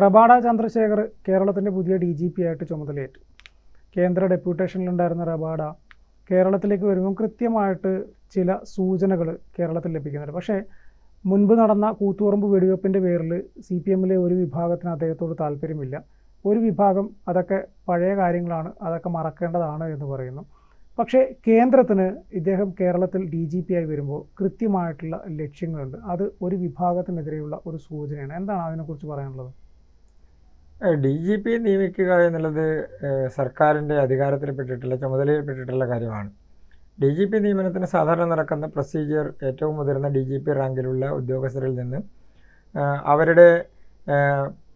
Rabada Chandrasekhar കേരളത്തിന്റെ പുതിയ D G P ആയിട്ട് ചുമതലയേറ്റു. കേന്ദ്ര ഡെപ്യൂട്ടേഷനിലുണ്ടായിരുന്ന റബാഡ കേരളത്തിലേക്ക് വരുമ്പോൾ കൃത്യമായിട്ട് ചില സൂചനകൾ കേരളത്തിൽ ലഭിക്കുന്നുണ്ട്. പക്ഷേ മുൻപ് നടന്ന കൂത്തുപറമ്പ് വെടിവെപ്പിന്റെ പേരിൽ സി പി എമ്മിലെ ഒരു വിഭാഗത്തിന് അദ്ദേഹത്തോട് താല്പര്യമില്ല. ഒരു വിഭാഗം അതൊക്കെ പഴയ കാര്യങ്ങളാണ് അതൊക്കെ മറക്കേണ്ടതാണ് എന്ന് പറയുന്നു. പക്ഷേ കേന്ദ്രത്തിന് ഇദ്ദേഹം കേരളത്തിൽ ഡി ജി പി ആയി വരുമ്പോൾ കൃത്യമായിട്ടുള്ള ലക്ഷ്യങ്ങളുണ്ട്. അത് ഒരു വിഭാഗത്തിനെതിരെയുള്ള ഒരു സൂചനയാണ്. എന്താണ് അതിനെക്കുറിച്ച് പറയാനുള്ളത്? ഡി ജി പി നിയമിക്കുക എന്നുള്ളത് സർക്കാരിന്റെ അധികാരത്തിൽപ്പെട്ടിട്ടുള്ള ചുമതലയിൽപ്പെട്ടിട്ടുള്ള കാര്യമാണ്. ഡി ജി പി നിയമനത്തിന് സാധാരണ നടക്കുന്ന പ്രൊസീജിയർ ഏറ്റവും മുതിർന്ന ഡി ജി പി റാങ്കിലുള്ള ഉദ്യോഗസ്ഥരിൽ നിന്ന് അവരുടെ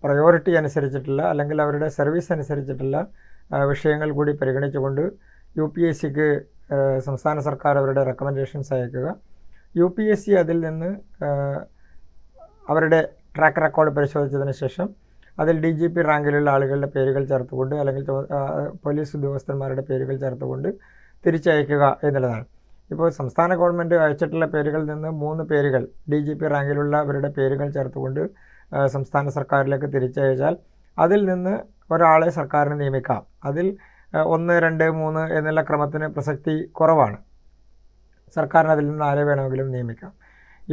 പ്രയോറിറ്റി അനുസരിച്ചിട്ടുള്ള അല്ലെങ്കിൽ അവരുടെ സർവീസ് അനുസരിച്ചിട്ടുള്ള വിഷയങ്ങൾ കൂടി പരിഗണിച്ചുകൊണ്ട് യു പി എസ് സിക്ക് സംസ്ഥാന സർക്കാർ അവരുടെ റെക്കമെൻഡേഷൻസ് അയക്കുക. യു പി എസ് സി അതിൽ നിന്ന് അവരുടെ ട്രാക്ക് റെക്കോർഡ് പരിശോധിച്ചതിന് ശേഷം അതിൽ ഡി ജി പി റാങ്കിലുള്ള ആളുകളുടെ പേരുകൾ ചേർത്തുകൊണ്ട് അല്ലെങ്കിൽ പോലീസ് ഉദ്യോഗസ്ഥന്മാരുടെ പേരുകൾ ചേർത്തുകൊണ്ട് തിരിച്ചയക്കുക എന്നുള്ളതാണ്. ഇപ്പോൾ സംസ്ഥാന ഗവൺമെന്റ് അയച്ചിട്ടുള്ള പേരുകളിൽ നിന്ന് മൂന്ന് പേരുകൾ ഡി ജി പി റാങ്കിലുള്ളവരുടെ പേരുകൾ ചേർത്തുകൊണ്ട് സംസ്ഥാന സർക്കാരിലേക്ക് തിരിച്ചയച്ചാൽ അതിൽ നിന്ന് ഒരാളെ സർക്കാരിന് നിയമിക്കാം. അതിൽ ഒന്ന് രണ്ട് മൂന്ന് എന്നുള്ള ക്രമത്തിന് പ്രസക്തി കുറവാണ്. സർക്കാരിന് അതിൽ നിന്ന് ആരെ വേണമെങ്കിലും നിയമിക്കാം.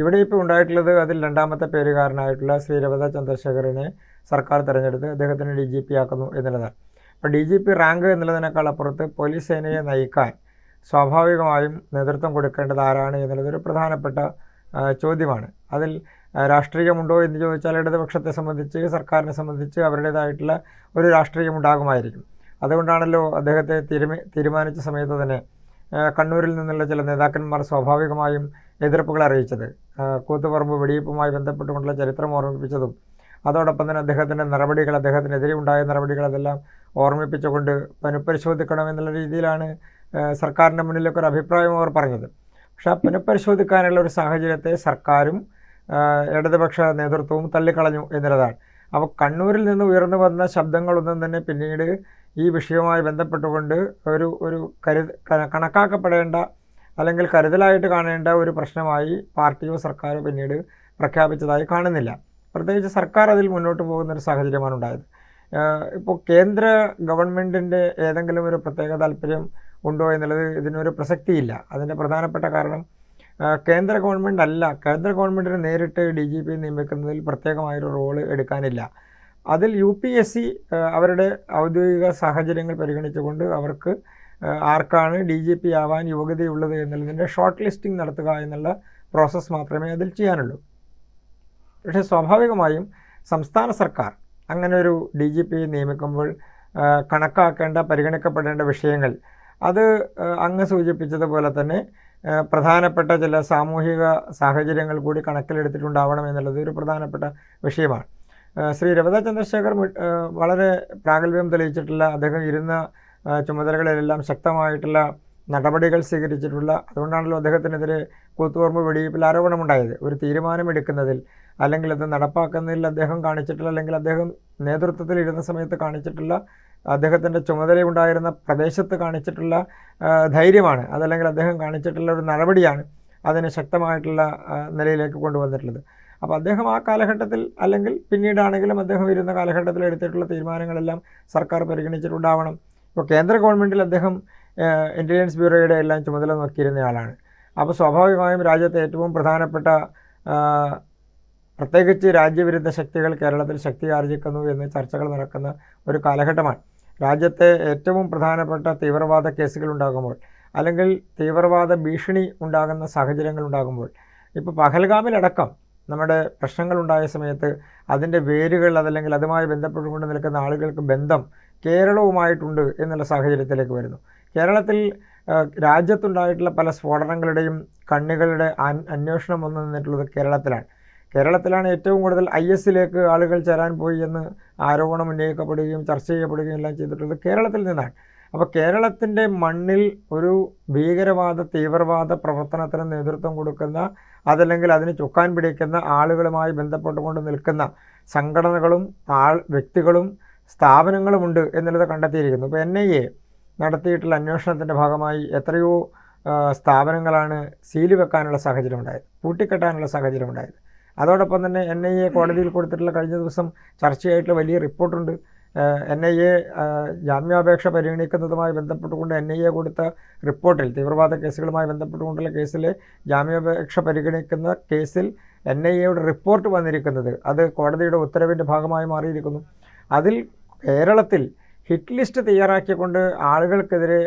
ഇവിടെ ഇപ്പോൾ ഉണ്ടായിട്ടുള്ളത് അതിൽ രണ്ടാമത്തെ പേരുകാരനായിട്ടുള്ള ശ്രീരവത ചന്ദ്രശേഖറിനെ സർക്കാർ തിരഞ്ഞെടുത്ത് അദ്ദേഹത്തിന് ഡി ജി പി ആക്കുന്നു എന്നുള്ളതാണ് അപ്പോൾ ഡി ജി പി റാങ്ക് എന്നുള്ളതിനേക്കാൾ അപ്പുറത്ത് പോലീസ് സേനയെ നയിക്കാൻ സ്വാഭാവികമായും നേതൃത്വം കൊടുക്കേണ്ടത് ആരാണ് എന്നുള്ളത് ഒരു പ്രധാനപ്പെട്ട ചോദ്യമാണ്. അതിൽ രാഷ്ട്രീയമുണ്ടോ എന്ന് ചോദിച്ചാൽ ഇടതുപക്ഷത്തെ സംബന്ധിച്ച് സർക്കാരിനെ സംബന്ധിച്ച് അവരുടേതായിട്ടുള്ള ഒരു രാഷ്ട്രീയമുണ്ടാകുമായിരിക്കും. അതുകൊണ്ടാണല്ലോ അദ്ദേഹത്തെ തീരുമ തീരുമാനിച്ച സമയത്ത് തന്നെ കണ്ണൂരിൽ നിന്നുള്ള ചില നേതാക്കന്മാർ സ്വാഭാവികമായും എതിർപ്പുകൾ അറിയിച്ചത്. കൂത്തുപറമ്പ് വെടിയിപ്പുമായി ബന്ധപ്പെട്ടുകൊണ്ടുള്ള ചരിത്രം ഓർമ്മിപ്പിച്ചതും അതോടൊപ്പം തന്നെ അദ്ദേഹത്തിന്റെ നടപടികൾ അദ്ദേഹത്തിനെതിരെ ഉണ്ടായ നടപടികൾ അതെല്ലാം ഓർമ്മിപ്പിച്ചുകൊണ്ട് പുനഃപരിശോധിക്കണം എന്നുള്ള രീതിയിലാണ് സർക്കാരിന്റെ മുന്നിലേക്ക് ഒരു അഭിപ്രായം അവർ പറഞ്ഞത്. പക്ഷെ ആ പുനഃപരിശോധിക്കാനുള്ള ഒരു സാഹചര്യത്തെ സർക്കാരും ഇടതുപക്ഷ നേതൃത്വവും തള്ളിക്കളഞ്ഞു എന്നുള്ളതാണ്. അപ്പോൾ കണ്ണൂരിൽ നിന്ന് ഉയർന്നു വന്ന ശബ്ദങ്ങളൊന്നും തന്നെ പിന്നീട് ഈ വിഷയവുമായി ബന്ധപ്പെട്ടുകൊണ്ട് ഒരു ഒരു കരു കണക്കാക്കപ്പെടേണ്ട അല്ലെങ്കിൽ കരുതലായിട്ട് കാണേണ്ട ഒരു പ്രശ്നമായി പാർട്ടിയോ സർക്കാരോ പിന്നീട് പ്രഖ്യാപിച്ചതായി കാണുന്നില്ല. പ്രത്യേകിച്ച് സർക്കാർ അതിൽ മുന്നോട്ട് പോകുന്ന ഒരു സാഹചര്യമാണ് ഉണ്ടായത്. ഇപ്പോൾ കേന്ദ്ര ഗവൺമെന്റിന്റെ ഏതെങ്കിലും ഒരു പ്രത്യേക താല്പര്യം ഉണ്ടോ എന്നുള്ളത് ഇതിനൊരു പ്രസക്തിയില്ല. അതിന്റെ പ്രധാനപ്പെട്ട കാരണം കേന്ദ്ര ഗവൺമെന്റ് അല്ല. കേന്ദ്ര ഗവൺമെന്റിന് നേരിട്ട് ഡി ജി പി നിയമിക്കുന്നതിൽ പ്രത്യേകമായൊരു റോൾ എടുക്കാനില്ല. അതിൽ യു പി എസ് സി അവരുടെ ഔദ്യോഗിക സാഹചര്യങ്ങൾ പരിഗണിച്ചുകൊണ്ട് അവർക്ക് ആർക്കാണ് ഡി ജി പി ആവാൻ യോഗ്യതയുള്ളത് എന്നുള്ളതിന്റെ ഷോർട്ട് ലിസ്റ്റിംഗ് നടത്തുക എന്നുള്ള പ്രോസസ്സ് മാത്രമേ അതിൽ ചെയ്യാനുള്ളൂ. പക്ഷേ സ്വാഭാവികമായും സംസ്ഥാന സർക്കാർ അങ്ങനെ ഒരു ഡി ജി പിയെ നിയമിക്കുമ്പോൾ കണക്കാക്കേണ്ട പരിഗണിക്കപ്പെടേണ്ട വിഷയങ്ങൾ അത് അങ്ങ് സൂചിപ്പിച്ചതുപോലെ തന്നെ പ്രധാനപ്പെട്ട ചില സാമൂഹിക സാഹചര്യങ്ങൾ കൂടി കണക്കിലെടുത്തിട്ടുണ്ടാവണം എന്നുള്ളത് ഒരു പ്രധാനപ്പെട്ട വിഷയമാണ്. ശ്രീ രവത ചന്ദ്രശേഖർ വളരെ പ്രാഗൽഭ്യം തെളിയിച്ചിട്ടുള്ള അദ്ദേഹം ഇരുന്ന ചുമതലകളിലെല്ലാം ശക്തമായിട്ടുള്ള നടപടികൾ സ്വീകരിച്ചിട്ടുള്ള അതുകൊണ്ടാണല്ലോ അദ്ദേഹത്തിനെതിരെ കൂത്തുപറമ്പ് വെടിവയ്പ്പിൽ ആരോപണമുണ്ടായത്. ഒരു തീരുമാനമെടുക്കുന്നതിൽ അല്ലെങ്കിൽ അത് നടപ്പാക്കുന്നതിൽ അദ്ദേഹം കാണിച്ചിട്ടില്ല അല്ലെങ്കിൽ അദ്ദേഹം നേതൃത്വത്തിൽ ഇരുന്ന സമയത്ത് കാണിച്ചിട്ടില്ല അദ്ദേഹത്തിന്റെ ചുമതലയുണ്ടായിരുന്ന പ്രദേശത്ത് കാണിച്ചിട്ടുള്ള ധൈര്യമാണ്. അതല്ലെങ്കിൽ അദ്ദേഹം കാണിച്ചിട്ടുള്ള ഒരു നടപടിയാണ് അതിനെ ശക്തമായിട്ടുള്ള നിലയിലേക്ക് കൊണ്ടുവന്നിട്ടുള്ളത്. അപ്പോൾ അദ്ദേഹം ആ കാലഘട്ടത്തിൽ അല്ലെങ്കിൽ പിന്നീടാണെങ്കിലും അദ്ദേഹം ഇരുന്ന കാലഘട്ടത്തിൽ എടുത്തിട്ടുള്ള തീരുമാനങ്ങളെല്ലാം സർക്കാർ പരിഗണിച്ചിട്ടുണ്ടാവണം. ഇപ്പോൾ കേന്ദ്ര ഗവൺമെന്റിൽ അദ്ദേഹം ഇന്റലിജൻസ് ബ്യൂറോയുടെ എല്ലാം ചുമതല നോക്കിയിരുന്നയാളാണ് അപ്പോൾ സ്വാഭാവികമായും രാജ്യത്തെ ഏറ്റവും പ്രധാനപ്പെട്ട പ്രത്യേകിച്ച് രാജ്യവിരുദ്ധ ശക്തികൾ കേരളത്തിൽ ശക്തി ആർജിക്കുന്നു എന്ന് ചർച്ചകൾ നടക്കുന്ന ഒരു കാലഘട്ടമാണ്. രാജ്യത്തെ ഏറ്റവും പ്രധാനപ്പെട്ട തീവ്രവാദ കേസുകൾ ഉണ്ടാകുമ്പോൾ അല്ലെങ്കിൽ തീവ്രവാദ ഭീഷണി ഉണ്ടാകുന്ന സാഹചര്യങ്ങൾ ഉണ്ടാകുമ്പോൾ ഇപ്പോൾ പഹൽഗാമിലടക്കം നമ്മുടെ പ്രശ്നങ്ങൾ പ്രശ്നങ്ങളുണ്ടായ സമയത്ത് അതിന്റെ വേരുകൾ അതല്ലെങ്കിൽ അതുമായി ബന്ധപ്പെട്ടുകൊണ്ട് നിൽക്കുന്ന ആളുകൾക്ക് ബന്ധം കേരളവുമായിട്ടുണ്ട് എന്നുള്ള സാഹചര്യത്തിലേക്ക് വരുന്നു. കേരളത്തിൽ രാജ്യത്തുണ്ടായിട്ടുള്ള പല സ്ഫോടനങ്ങളുടെയും കണ്ണികളുടെ അന്വേഷണം വന്നു നിന്നിട്ടുള്ളത് കേരളത്തിലാണ്. കേരളത്തിലാണ് ഏറ്റവും കൂടുതൽ ഐ എസിലേക്ക് ആളുകൾ ചേരാൻ പോയി എന്ന് ആരോപണം ഉന്നയിക്കപ്പെടുകയും ചർച്ച ചെയ്യപ്പെടുകയും എല്ലാം ചെയ്തിട്ടുള്ളത് കേരളത്തിൽ നിന്നാണ്. അപ്പോൾ കേരളത്തിന്റെ മണ്ണിൽ ഒരു ഭീകരവാദ തീവ്രവാദ പ്രവർത്തനത്തിന് നേതൃത്വം കൊടുക്കുന്ന അതല്ലെങ്കിൽ അതിന് ചുക്കാൻ പിടിക്കുന്ന ആളുകളുമായി ബന്ധപ്പെട്ടുകൊണ്ട് നിൽക്കുന്ന സംഘടനകളും ആൾ വ്യക്തികളും സ്ഥാപനങ്ങളുമുണ്ട് എന്നുള്ളത് കണ്ടെത്തിയിരിക്കുന്നു. ഇപ്പോൾ എൻ ഐ എ നടത്തിയിട്ടുള്ള അന്വേഷണത്തിന്റെ ഭാഗമായി എത്രയോ സ്ഥാപനങ്ങളാണ് സീൽ വെക്കാനുള്ള സാഹചര്യം ഉണ്ടായത് പൂട്ടിക്കെട്ടാനുള്ള സാഹചര്യം ഉണ്ടായത്. അതോടൊപ്പം തന്നെ എൻ ഐ എ കോടതിയിൽ കൊടുത്തിട്ടുള്ള കഴിഞ്ഞ ദിവസം ചർച്ചയായിട്ടുള്ള വലിയ റിപ്പോർട്ടുണ്ട്. എൻ ഐ എ ജാമ്യാപേക്ഷ പരിഗണിക്കുന്നതുമായി ബന്ധപ്പെട്ടുകൊണ്ട് എൻ ഐ എ കൊടുത്ത റിപ്പോർട്ടിൽ തീവ്രവാദ കേസുകളുമായി ബന്ധപ്പെട്ടുകൊണ്ടുള്ള കേസിലെ ജാമ്യാപേക്ഷ പരിഗണിക്കുന്ന കേസിൽ എൻ ഐ എയുടെ റിപ്പോർട്ട് വന്നിരിക്കുന്നത് അത് കോടതിയുടെ ഉത്തരവിന്റെ ഭാഗമായി മാറിയിരിക്കുന്നു. അതിൽ കേരളത്തിൽ ഹിറ്റ് ലിസ്റ്റ് തയ്യാറാക്കിക്കൊണ്ട് ആളുകൾക്കെതിരെ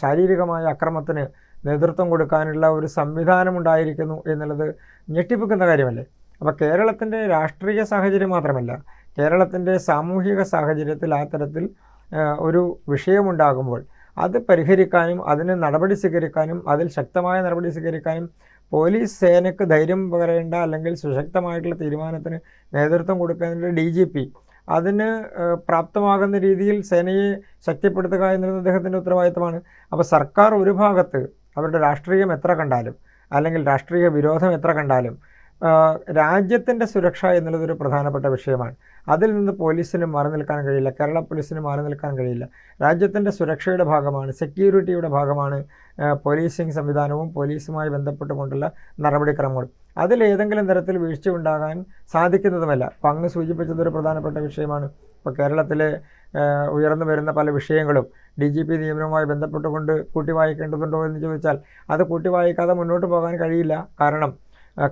ശാരീരികമായ അക്രമത്തിന് നേതൃത്വം കൊടുക്കാനുള്ള ഒരു സംവിധാനം ഉണ്ടായിരിക്കുന്നു എന്നുള്ളത് ഞെട്ടിപ്പിക്കുന്ന കാര്യമല്ലേ? അപ്പോൾ കേരളത്തിന്റെ രാഷ്ട്രീയ സാഹചര്യം മാത്രമല്ല കേരളത്തിന്റെ സാമൂഹിക സാഹചര്യത്തിൽ ആ തരത്തിൽ ഒരു വിഷയമുണ്ടാകുമ്പോൾ അത് പരിഹരിക്കാനും അതിന് നടപടി സ്വീകരിക്കാനും അതിൽ ശക്തമായ നടപടി സ്വീകരിക്കാനും പോലീസ് സേനയ്ക്ക് ധൈര്യം പകരേണ്ട അല്ലെങ്കിൽ സുശക്തമായിട്ടുള്ള തീരുമാനത്തിന് നേതൃത്വം കൊടുക്കേണ്ട ഡി ജി പി അതിന് പ്രാപ്തമാകുന്ന രീതിയിൽ സേനയെ ശക്തിപ്പെടുത്തുക എന്നുള്ളത് അദ്ദേഹത്തിന്റെ ഉത്തരവാദിത്തമാണ്. അപ്പോൾ സർക്കാർ ഒരു ഭാഗത്ത് അവരുടെ രാഷ്ട്രീയം എത്ര കണ്ടാലും അല്ലെങ്കിൽ രാഷ്ട്രീയ വിരോധം എത്ര കണ്ടാലും രാജ്യത്തിന്റെ സുരക്ഷ എന്നുള്ളതൊരു പ്രധാനപ്പെട്ട വിഷയമാണ്. അതിൽ നിന്ന് പോലീസിന് മാറി നിൽക്കാൻ കഴിയില്ല. കേരള പോലീസിന് മാറി നിൽക്കാൻ കഴിയില്ല. രാജ്യത്തിന്റെ സുരക്ഷയുടെ ഭാഗമാണ് സെക്യൂരിറ്റിയുടെ ഭാഗമാണ് പോലീസിംഗ് സംവിധാനവും പോലീസുമായി ബന്ധപ്പെട്ടുകൊണ്ടുള്ള നടപടിക്രമങ്ങളും അതിൽ ഏതെങ്കിലും തരത്തിൽ വീഴ്ച ഉണ്ടാകാൻ സാധിക്കുന്നതുമല്ല. അപ്പം അങ്ങ് സൂചിപ്പിച്ചതൊരു പ്രധാനപ്പെട്ട വിഷയമാണ്. ഇപ്പോൾ കേരളത്തിലെ ഉയർന്നു വരുന്ന പല വിഷയങ്ങളും ഡി ജി പി നിയമനവുമായി ബന്ധപ്പെട്ടുകൊണ്ട് കൂട്ടി വായിക്കേണ്ടതുണ്ടോ എന്ന് ചോദിച്ചാൽ അത് കൂട്ടി വായിക്കാതെ മുന്നോട്ട് പോകാൻ കഴിയില്ല. കാരണം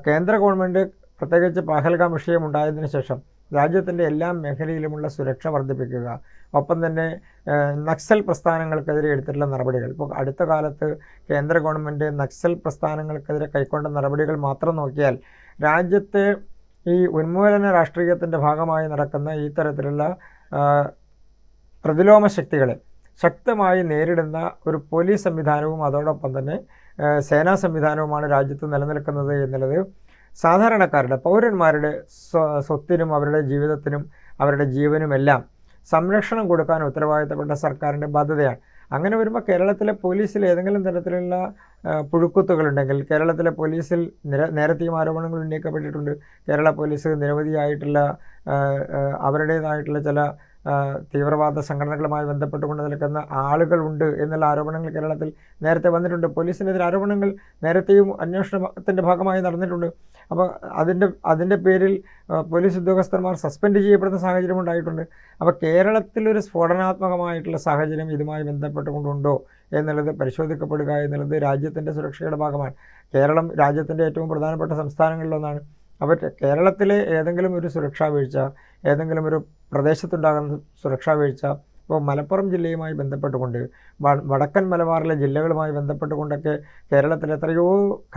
കേന്ദ്ര ഗവൺമെന്റ് പ്രത്യേകിച്ച് പഹൽഗാം വിഷയം ഉണ്ടായതിനു ശേഷം രാജ്യത്തിന്റെ എല്ലാ മേഖലയിലുമുള്ള സുരക്ഷ വർദ്ധിപ്പിക്കുക ഒപ്പം തന്നെ നക്സൽ പ്രസ്ഥാനങ്ങൾക്കെതിരെ എടുത്തിട്ടുള്ള നടപടികൾ. ഇപ്പോൾ അടുത്ത കാലത്ത് കേന്ദ്ര ഗവൺമെന്റ് നക്സൽ പ്രസ്ഥാനങ്ങൾക്കെതിരെ കൈക്കൊണ്ട നടപടികൾ മാത്രം നോക്കിയാൽ രാജ്യത്തെ ഈ ഉന്മൂലന രാഷ്ട്രീയത്തിന്റെ ഭാഗമായി നടക്കുന്ന ഈ തരത്തിലുള്ള പ്രതിലോമ ശക്തികളെ ശക്തമായി നേരിടുന്ന ഒരു പോലീസ് സംവിധാനവും അതോടൊപ്പം തന്നെ സേനാ സംവിധാനവുമാണ് രാജ്യത്ത് നിലനിൽക്കുന്നത് എന്നുള്ളത് സാധാരണക്കാരുടെ പൗരന്മാരുടെ സ്വത്തിനും അവരുടെ ജീവിതത്തിനും അവരുടെ ജീവനുമെല്ലാം സംരക്ഷണം കൊടുക്കാൻ ഉത്തരവാദിത്തപ്പെട്ട സർക്കാരിന്റെ ബാധ്യതയാണ്. അങ്ങനെ വരുമ്പോൾ കേരളത്തിലെ പോലീസിൽ ഏതെങ്കിലും തരത്തിലുള്ള പുഴുക്കുത്തുകളുണ്ടെങ്കിൽ കേരളത്തിലെ പോലീസിൽ നിര നേരത്തെയും ആരോപണങ്ങൾ ഉന്നയിക്കപ്പെട്ടിട്ടുണ്ട്. കേരള പോലീസ് നിരവധിയായിട്ടുള്ള അവരുടേതായിട്ടുള്ള ചില തീവ്രവാദ സംഘടനകളുമായി ബന്ധപ്പെട്ടുകൊണ്ട് നിൽക്കുന്ന ആളുകളുണ്ട് എന്നുള്ള ആരോപണങ്ങൾ കേരളത്തിൽ നേരത്തെ വന്നിട്ടുണ്ട്. പോലീസിനെതിരെ ആരോപണങ്ങൾ നേരത്തെയും അന്വേഷണത്തിന്റെ ഭാഗമായി നടന്നിട്ടുണ്ട്. അപ്പോൾ അതിന്റെ അതിന്റെ പേരിൽ പോലീസ് ഉദ്യോഗസ്ഥന്മാർ സസ്പെൻഡ് ചെയ്യപ്പെടുന്ന സാഹചര്യം ഉണ്ടായിട്ടുണ്ട്. അപ്പോൾ കേരളത്തിലൊരു സ്ഫോടനാത്മകമായിട്ടുള്ള സാഹചര്യം ഇതുമായി ബന്ധപ്പെട്ടുകൊണ്ടുണ്ടോ എന്നുള്ളത് പരിശോധിക്കപ്പെടുക എന്നുള്ളത് രാജ്യത്തിന്റെ സുരക്ഷയുടെ ഭാഗമാണ്. കേരളം രാജ്യത്തിന്റെ ഏറ്റവും പ്രധാനപ്പെട്ട സംസ്ഥാനങ്ങളിലൊന്നാണ്. അപ്പോൾ കേരളത്തിലെ ഏതെങ്കിലും ഒരു സുരക്ഷാ വീഴ്ച ഏതെങ്കിലും ഒരു പ്രദേശത്തുണ്ടാകുന്ന സുരക്ഷാ വീഴ്ച. ഇപ്പോൾ മലപ്പുറം ജില്ലയുമായി ബന്ധപ്പെട്ടുകൊണ്ട് വടക്കൻ മലബാറിലെ ജില്ലകളുമായി ബന്ധപ്പെട്ടുകൊണ്ടൊക്കെ കേരളത്തിൽ എത്രയോ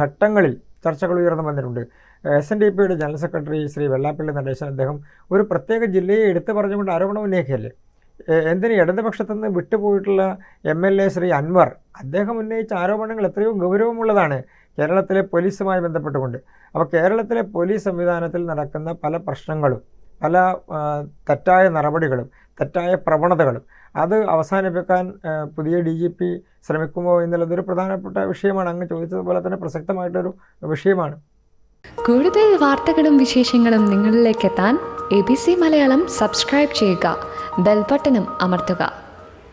ഘട്ടങ്ങളിൽ ചർച്ചകൾ ഉയർന്നു വന്നിട്ടുണ്ട്. എസ് എൻ ഡി പിയുടെ ജനറൽ സെക്രട്ടറി ശ്രീ വെള്ളാപ്പള്ളി നടേശൻ അദ്ദേഹം ഒരു പ്രത്യേക ജില്ലയെ എടുത്തു പറഞ്ഞുകൊണ്ട് ആരോപണം ഉന്നയിക്കുകയല്ലേ? എന്തിന് ഇടതുപക്ഷത്തു നിന്ന് വിട്ടുപോയിട്ടുള്ള M L A Shri Anvar അദ്ദേഹം ഉന്നയിച്ച ആരോപണങ്ങൾ എത്രയോ ഗൗരവമുള്ളതാണ് കേരളത്തിലെ പോലീസുമായി ബന്ധപ്പെട്ടുകൊണ്ട്. അപ്പോൾ കേരളത്തിലെ പോലീസ് സംവിധാനത്തിൽ നടക്കുന്ന പല പ്രശ്നങ്ങളും പല തെറ്റായ നടപടികളും തെറ്റായ പ്രവണതകളും അത് അവസാനിപ്പിക്കാൻ പുതിയ ഡി ജി പി ശ്രമിക്കുമോ എന്നുള്ളതൊരു പ്രധാനപ്പെട്ട വിഷയമാണ്. അങ്ങ് ചോദിച്ചതുപോലെ തന്നെ പ്രസക്തമായിട്ടൊരു വിഷയമാണ്. കൂടുതൽ വാർത്തകളും വിശേഷങ്ങളും നിങ്ങളിലേക്ക് എത്താൻ A B C Malayalam subscribe ചെയ്യുക. ബെൽബട്ടനും അമർത്തുക.